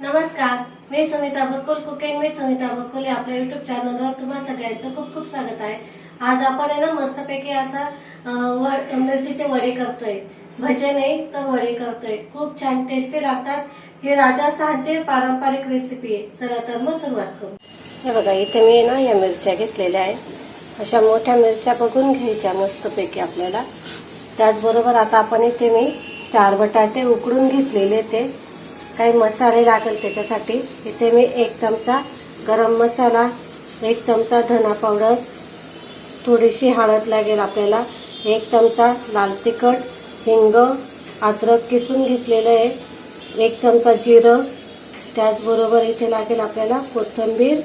नमस्कार मी सुनीता बरकुल कुकिंग मी सुनीता बरकुल आपल्या युट्यूब चॅनलवर तुम्हा सगळ्यांचं खूप खूप स्वागत आहे. आज आपण आहे ना मस्तपैकी असा वड मिरचीचे वडे करतोय. भजे नाही तर वडे करतोय. खूप छान टेस्टी लागतात. ही राजस्थानची पारंपरिक रेसिपी आहे. चला तर मग सुरुवात करू. हे बघा इथे मी ना या मिरच्या घेतलेल्या आहेत. अशा मोठ्या मिरच्या बघून घ्यायच्या मस्तपैकी आपल्याला. त्याचबरोबर आता आपण इथे मी चार बटाटे उकडून घेतलेले ते. काही मसाले लागेल त्याच्यासाठी. इथे मी एक चमचा गरम मसाला एक चमचा धना पावडर थोडीशी हळद लागेल आपल्याला एक चमचा लाल तिखट हिंग अद्रक किसून घेतलेलं आहे एक चमचा जिरं त्याचबरोबर इथे लागेल आपल्याला कोथिंबीर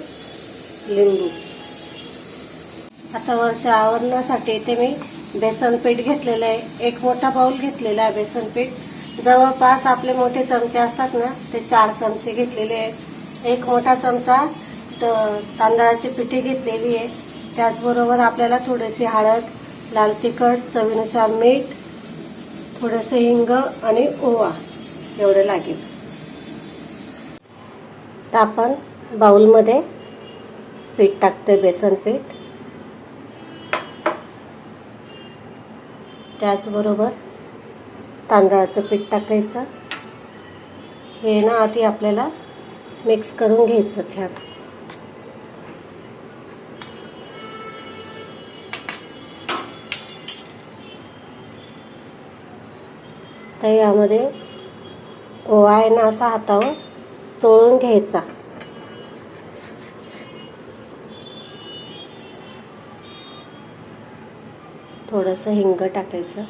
लिंबू. आता वरच्या आवरणासाठी इथे मी बेसन पीठ घेतलेलं आहे. एक मोठा बाऊल घेतलेला आहे बेसन पीठ. जवळपास आपले मोठे चमचे असतात ना ते चार चमचे घेतलेले आहेत. एक मोठा चमचा त- तांदळाची पिठी घेतलेली आहे. त्याचबरोबर आपल्याला थोडीशी हळद लाल तिखट चवीनुसार मीठ थोडंसं हिंग आणि ओवा एवढं लागेल. तर आपण बाउलमध्ये पीठ टाकतोय बेसन पीठ. त्याचबरोबर तांदळाचं पीठ टाकायचं. हे ना आधी आपल्याला मिक्स करून घ्यायचं छान तर यामध्ये ओवा आहे ना असा हातावर चोळून घ्यायचा. थोडंसं हिंग टाकायचं.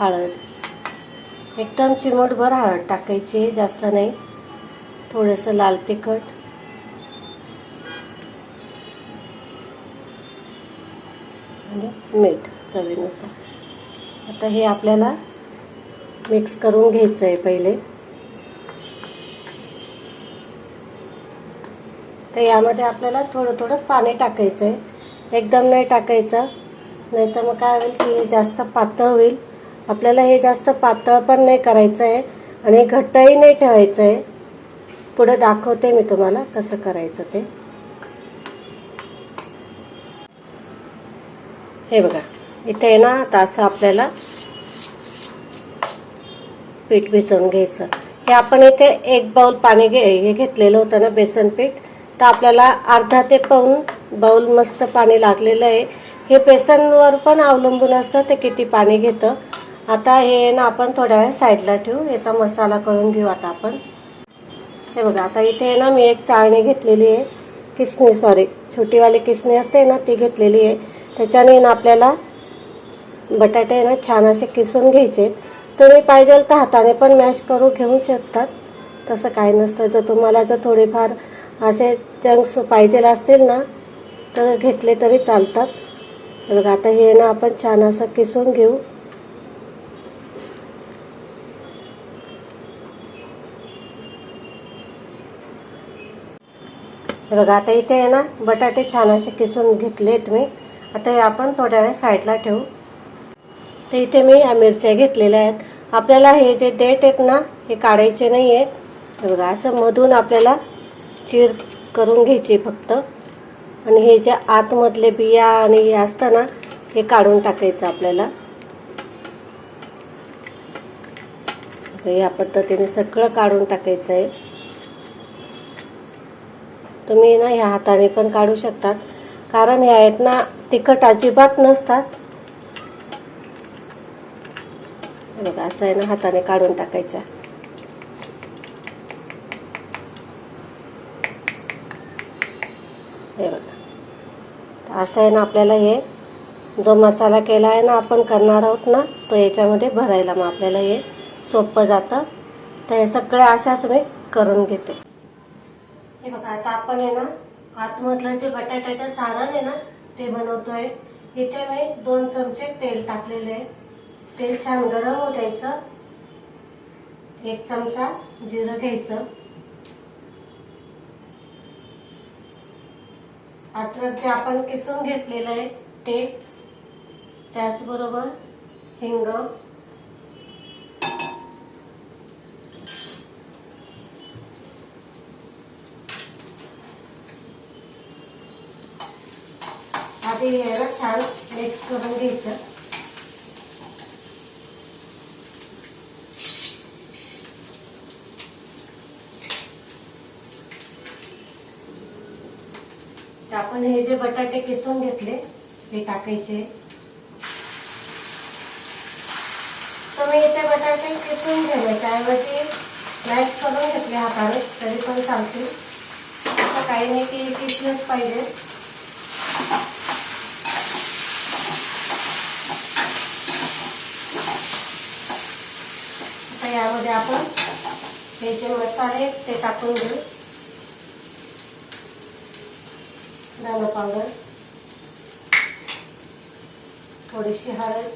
हळद. एकदम चिमटभर हळद टाकायची जास्त नाही. थोडंसं लाल तिखट. आणि मीठ चवीनुसार. आता हे आपल्याला मिक्स करून घ्यायचं आहे पहिले. तर यामध्ये आपल्याला थोडं थोडं पाणी टाकायचं आहे एकदम नाही टाकायचं. नाही तर मग काय होईल की हे जास्त पातळ होईल. आपल्याला हे जास्त पातळ पण नाही करायचं आहे आणि घट्टही नाही ठेवायचं आहे पुढे दाखवते मी तुम्हाला कसं करायचं ते. हे बघा इथे आहे ना आता असं आपल्याला पीठ भिजवून घ्यायचं. हे आपण इथे एक बाउल पाणी घे हे घेतलेलं होतं ना बेसन पीठ. तर आपल्याला अर्धा ते पाऊन बाउल मस्त पाणी लागलेलं आहे. हे बेसनवर पण अवलंबून असतं ते किती पाणी घेतं. आता हे ना आपण थोड्या वेळ साईडला ठेवू. याचा मसाला करून घेऊ आता आपण. हे बघा आता इथे ना मी एक चाळणी घेतलेली आहे. किसणी सॉरी छोटीवाली किसणी असते ना ती घेतलेली आहे. त्याच्याने ना आपल्याला बटाटे ना छान असे किसून घ्यायचे तुम्ही पाहिजे तर हाताने पण मॅश करू घेऊ शकतात. तसं काही नसतं. जर तुम्हाला जर थोडेफार असे चंक्स पाहिजे असतील ना तर घेतले तरी चालतात. बघा आता हे ना आपण छान असं किसून घेऊ. हे बघा आता इथे आहे ना बटाटे छान असे किसून घेतलेत मी. आता हे आपण थोड्या वेळ साईडला ठेवू. तर इथे मी या मिरच्या घेतलेल्या आहेत. आपल्याला हे जे देठ आहेत ना हे काढायचे नाही आहेत हे बघा असं मधून आपल्याला चीर करून घ्यायची फक्त. आणि हे जे आतमधले बिया आणि हे असतं ना हे काढून टाकायचं आपल्याला. या पद्धतीने सगळं काढून टाकायचं आहे. तुम्ही ना ह्या हाताने पण काढू शकतात. कारण ह्या आहेत ना तिखट अजिबात नसतात. बघा असं आहे ना हाताने काढून टाकायच्या. हे बघा. असं आहे ना आपल्याला हे जो मसाला केला आहे ना आपण करणार आहोत ना तो याच्यामध्ये भरायला मग आपल्याला हे सोपं जातं. तर हे सगळं अशाच मी करून घेते. आता आपण आहे ना आतमधलं जे बटाट्याचं सारण आहे ना ते बनवतोय. इथे मी दोन चमचे तेल टाकलेले आहे. तेल छान गरम होऊ द्यायचं. एक चमचा जिरं घ्यायचं. अद्रक जे आपण किसून घेतलेलं आहे ते त्याचबरोबर हिंग ते यायला छान मिक्स करून घ्यायचं. आपण हे जे बटाटे किसून घेतले ते टाकायचे. तुम्ही इथे बटाटे किसून घ्यावे त्याऐवजी मॅश करून घेतले हाताने तरी पण चालतील. असं काही नाही की किसलंच पाहिजे. यामध्ये आपण हे जे मसाले ते टाकून घेऊ दाणा पावडर. थोडीशी हळद.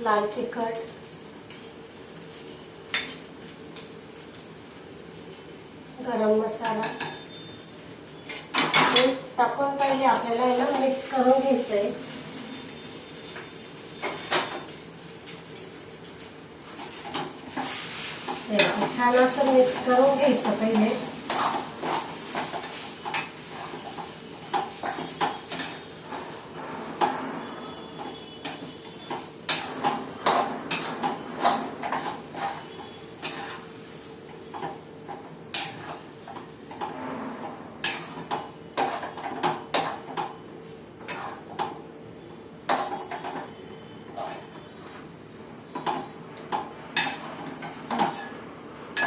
लाल तिखट. गरम मसाला. हे टाकून पहिले आपल्याला याला मिक्स करून घ्यायचं आहे हे छान असं मिक्स करून घ्यायचं पहिले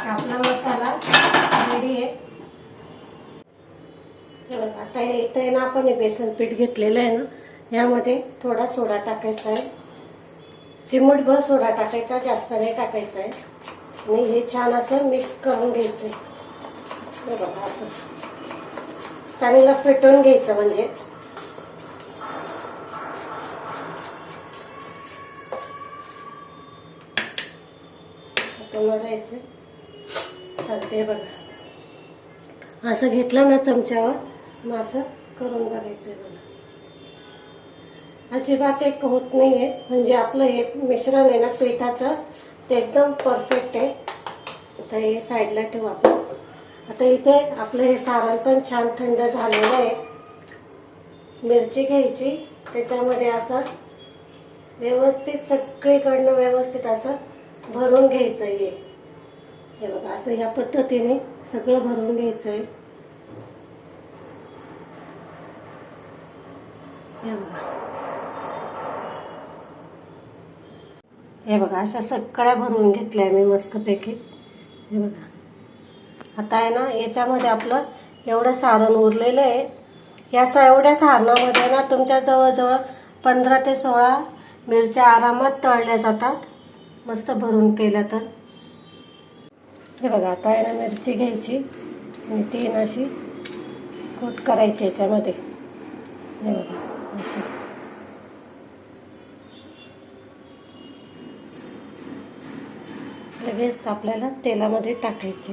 आपला मसाला रेडी आहे हे बघा, आता हे इथं आहे ना आपण हे बेसन पीठ घेतलेलं आहे ना यामध्ये थोडा सोडा टाकायचा आहे. चिमूटभर सोडा टाकायचा जास्त नाही टाकायचा आहे. आणि हे छान असं मिक्स करून घ्यायचं आहे बघा असं. चांगलं फेटून घ्यायचं म्हणजे. तुम्हाला यायचं चालते बघा. असं घेतलं ना चमच्यावर मग असं करून बघायचं आहे बघा अजिबात एक होत नाही आहे म्हणजे आपलं हे मिश्रण आहे ना पिठाचं ते एकदम परफेक्ट आहे. आता हे साईडला ठेवू आपण. आता इथे आपलं हे सारण पण छान थंड झालेलं आहे. मिरची घ्यायची. त्याच्यामध्ये असं व्यवस्थित सगळीकडनं व्यवस्थित असं भरून घ्यायचं आहे हे बघा असं ह्या पद्धतीने सगळं भरून घ्यायचं आहे हे बघा हे बघा अशा सगळ्या भरून घेतल्या मी मस्तपैकी. हे बघा. आता आहे ना याच्यामध्ये आपलं एवढं सारण उरलेलं आहे. या स एवढ्या सारणामध्ये ना तुमच्या जवळजवळ पंधरा ते सोळा मिरच्या आरामात तळल्या जातात. मस्त भरून केल्या तर. हे बघा आता आहे ना मिरची घ्यायची. आणि तीन अशी कूट करायची याच्यामध्ये. हे बघा. अशी. लगेच आपल्याला तेलामध्ये टाकायचे.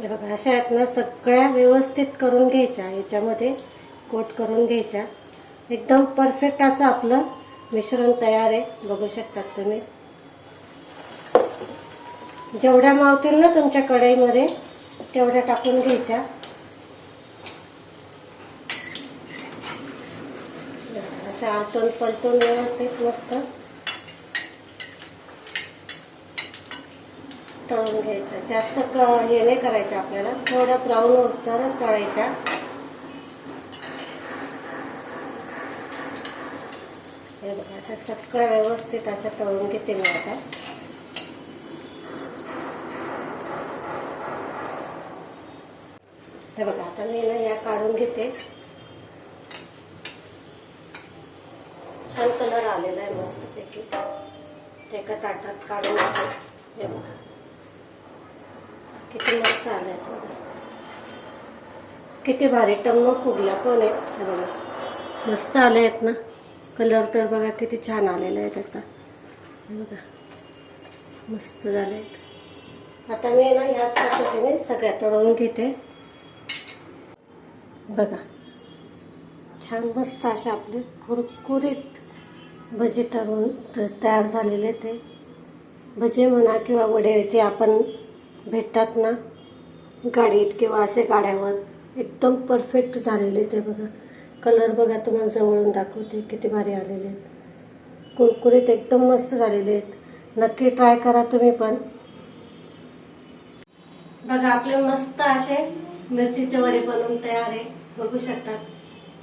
हे बघा अशा आहेत ना सगळ्या व्यवस्थित करून घ्यायच्या. याच्यामध्ये कोट करून घ्यायच्या एकदम परफेक्ट असं आपलं मिश्रण तयार आहे. बघू शकतात तुम्ही. जेवढ्या मावतील ना तुमच्या कढईमध्ये तेवढ्या टाकून घ्यायच्या. असं आतून पलटून व्यवस्थित मस्त. तळून घ्यायचं. जास्त हे नाही करायचं आपल्याला. थोडं ब्राऊन होतरच तळायच्या. हे बघा असं सगळं व्यवस्थित असं तळून घेते मी आता. हे बघा आता मी ना या काढून घेते छान कलर आलेला आहे मस्तपैकी ते एका ताटात काढून हे बघा. किती मस्त आलाय किती भारी टम्म फुगल्या पण आहेत हे बघा. मस्त आले आहेत ना. कलर तर बघा किती छान आलेला आहे त्याचा. हे बघा. मस्त झाले आहेत आता मी ना ह्याच पद्धतीने सगळ्या तळवून घेते. बघा. छान मस्त असे आपले कुरकुरीत भजे ठरवून तयार झालेले ते. भजे म्हणा किंवा वडे जे आपण भेटतात ना गाडीत किंवा असे गाड्यावर एकदम परफेक्ट झालेले ते बघा. कलर बघा तुम्हाला जवळून दाखवते किती भारी आलेले आहेत. कुरकुरीत एकदम मस्त झालेले आहेत. नक्की ट्राय करा तुम्ही पण. बघा आपले मस्त असे मिरचीचे वडे बनवून तयार आहे. बघू शकतात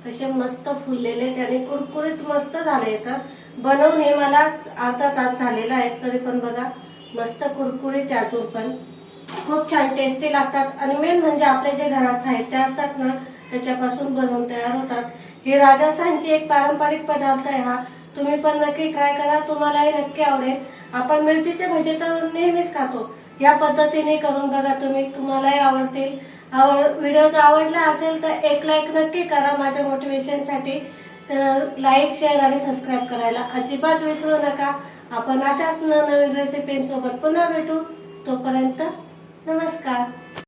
कसे मस्त फुललेले त्याने कुरकुरीत मस्त झाले आहेत बनवून हे मला अर्धा तास झालेला आहे तरी पण बघा मस्त कुरकुरीत अजून पण. खूप छान टेस्टी लागतात. आणि मेन म्हणजे आपले जे घरात साहित्य असतात ना त्याच्यापासून बनवून तयार होतात. हे राजस्थानची एक पारंपरिक पदार्थ आहे हा. तुम्ही पण नक्की ट्राय करा तुम्हालाही नक्की आवडेल. आपण मिरचीचे भजे तर नेहमीच खातो. या पद्धतीने करून बघा तुम्ही तुम्हालाही आवडतील. व्हिडिओ जर आवडला असेल तर एक लाईक नक्की करा माझ्या मोटिवेशनसाठी तर लाईक शेअर आणि सबस्क्राईब करायला अजिबात विसरू नका. आपण अशाच नवीन रेसिपींसोबत पुन्हा भेटू. तोपर्यंत नमस्कार.